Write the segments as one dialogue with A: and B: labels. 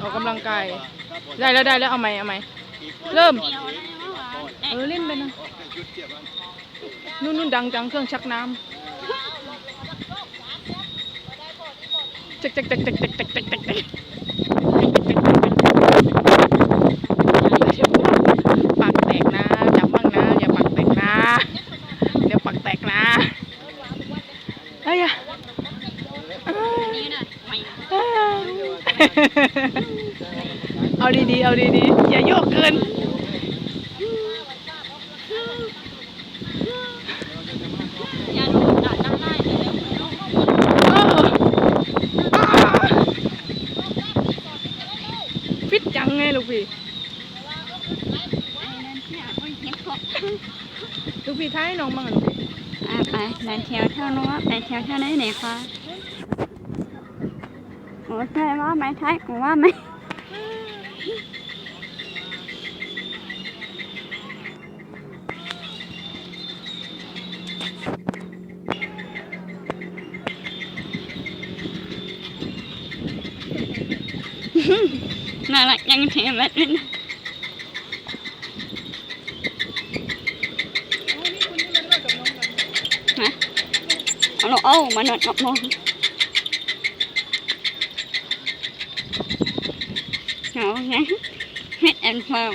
A: ออกกำลังกาย ได้แล้วได้แล้วเอาไหมเอาไหมเริ่ม เออเล่นไปนะนุ่นนุ่นดังจังเครื่องชักน้ำเจ๊กเจ๊กเจ๊กเจ๊กเจ๊กเจ๊กจ๊ก เอาดีๆ เอาดีๆ อย่าโยกเกิน
B: อย่าดูด่าด้านไล่เลยเร็ว
A: ฟิตจังไงลูกพี่ ลูกพี่ท้ายน้องบ้างอะลูกพี่
B: อะไปเดินเที่ยวเท่านู้นไปเที่ยวเท่าไหนไหนคะ โอ้ใช่ว่าไหมไทยกูว่าไหมน่ารักยังเทมแบบนี้นะฮะเอาเราเอามานอนกับมองเอาไงเฮ็ดแอนเฟิร์ม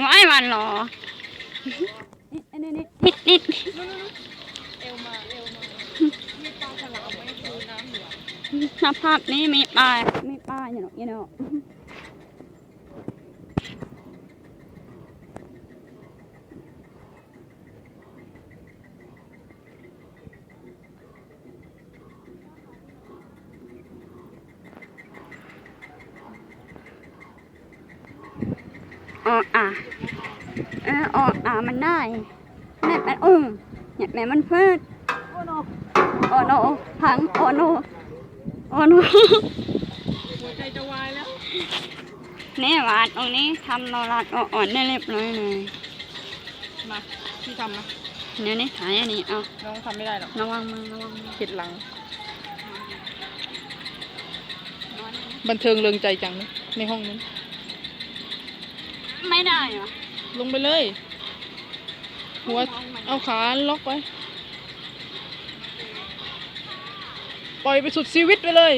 B: ว้าไอ้วันหรอนิดนิดนิดนิด
A: เอวมาเอวมามีปลาฉลามไหมคือน้ำเหลือง
B: สภาพนี้มีปลามีปลาอย่างเนาะอย่างเนาะ อ๋ออะเอออ๋ออะมันได้แม่เป็นอุ้งเนี่ยแม่มันเพิด
A: โอ้โน
B: โอ้โนพังโอ้โนโอ้โน
A: หัวใจจะวายแล้ว
B: นี่หวานตรงนี้ทำโนรัดอ่อนๆได้เรียบร้อยเลย
A: มาพี่ทำนะ
B: เดี๋ยวนี้ถ่ายอันนี้เอา
A: น้องทำไม่ได้หรอก
B: ระวังมือระวังมือ
A: เข็ดหลัง บันเทิงเริงใจจังนะในห้องนั้น
B: ไม่ได้เหรอ
A: ลงไปเลย หัวเอาขาล็อกไว้ ปล่อยไปสุดชีวิตไปเลย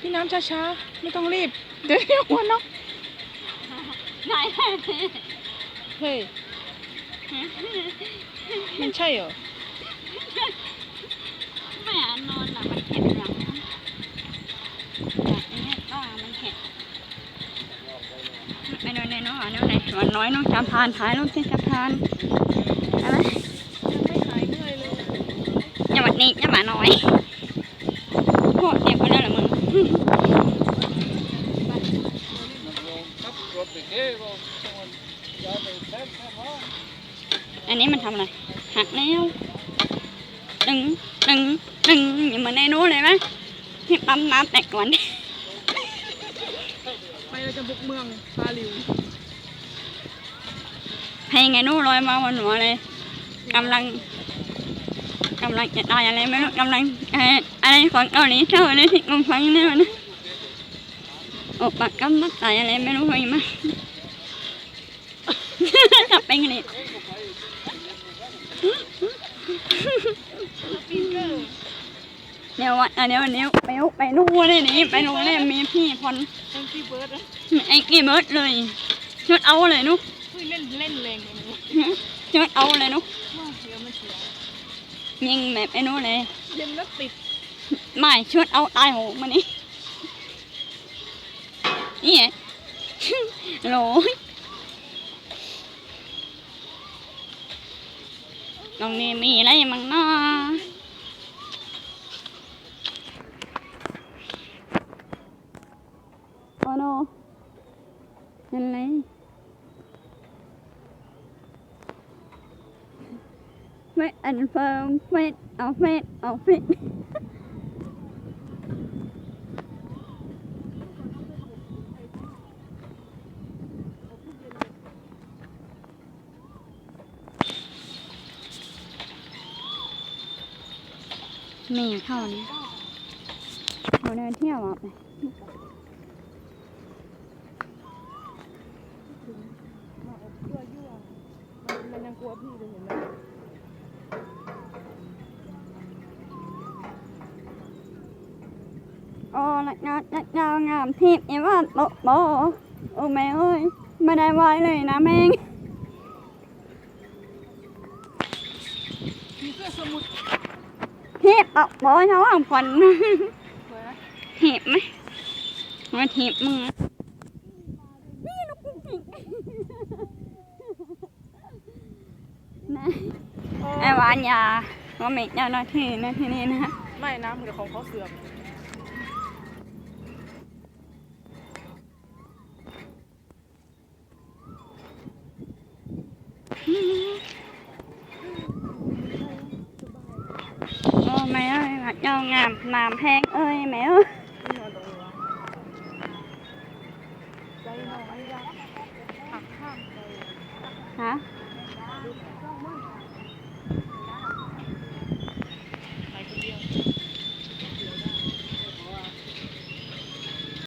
A: พี่น้ำช้าๆ ไม่ต้องรีบ เดี๋ยวเดี๋ยวหัวน็อก
B: ได้
A: เฮ้ย มันใช่เหรอ
B: ไม่อะนอนอะมันเผ็ดหลังแบบนี้ก็มันเผ็ด ไปนอนในน้องอะน้องไหนวันน้อยน้องจำพานถ่ายรูปที่จำพานอะไร
A: ยังไม่หายเหนื่อยเลย
B: อย่ามานี้อย่ามาน้อยโคตรเจ็บไปแล้วเหรอมึง
C: ครับรถไปเก้ก็ต้องย้ายไปแทนแทนว่า
B: อันนี้มันทำอะไรหักแล้วดึงดึงดึงอย่ามือนในนู้นเลยไหมที่ปั๊มน้ำแตกก่อน
A: ไป เราจะบุกเมืองปาลิว
B: เพลงไงนู้ลอยมาบนหัวเลยกำลังกำลังจะตายอะไรไม่รู้กำลังอะไรของเกาหลีเท่าเลยที่กูฟังเนี่ยนะโอ้ปากกำนักตายอะไรไม่รู้เลยมั้งกลับไปกันเลยเดี๋ยววันเดี๋ยวเดี๋ยวไปไปนู่นเลยนี่ไปโรงแรมมีพี่พร
A: แองกี้เบิร์ดนะ
B: ไอ้กี่เบิร์ดเลยชุดเอาเลยนุ๊ก
A: เฮ้ยเล่นเล่นแรงเลยนะ
B: ชุดเอาเลยนุ๊ก
A: ว้าวเดี๋ยวมันเสีย
B: ยิงแบบไอ้นู้นเลย
A: เย็นแล้วติด
B: ไม่ชุดเอาตายโหงมานี่นี่ไงโหลยตรงนี้มีอะไรมั่งนะ fit and firm fit of fit of fit นี่เท่านี้เราเดินเที่ยวอะ
A: มันยังกลัวพี่เลยเห็นไหม
B: โอ้ลักยอดลักยาวงามทิพย์อีว่าโตโตโอ้แม่เอ้ยไม่ได้ไว้เลยนะแม่ง
A: ผีเสื้อสมุทร
B: ทิพย์เอาบอยเขาอ่างฝัน
A: สวยน
B: ทิพย์ไหมมาทิพย์มึงนี่ลูกจริงนะไอ้วานยาว่าไม่เจ้าหน้าที่นะที่นี่นะ
A: ไม่น้ำเดี๋ยวของเขาเสื่อม
B: โอ้แม่ เอ้ยวัดยาว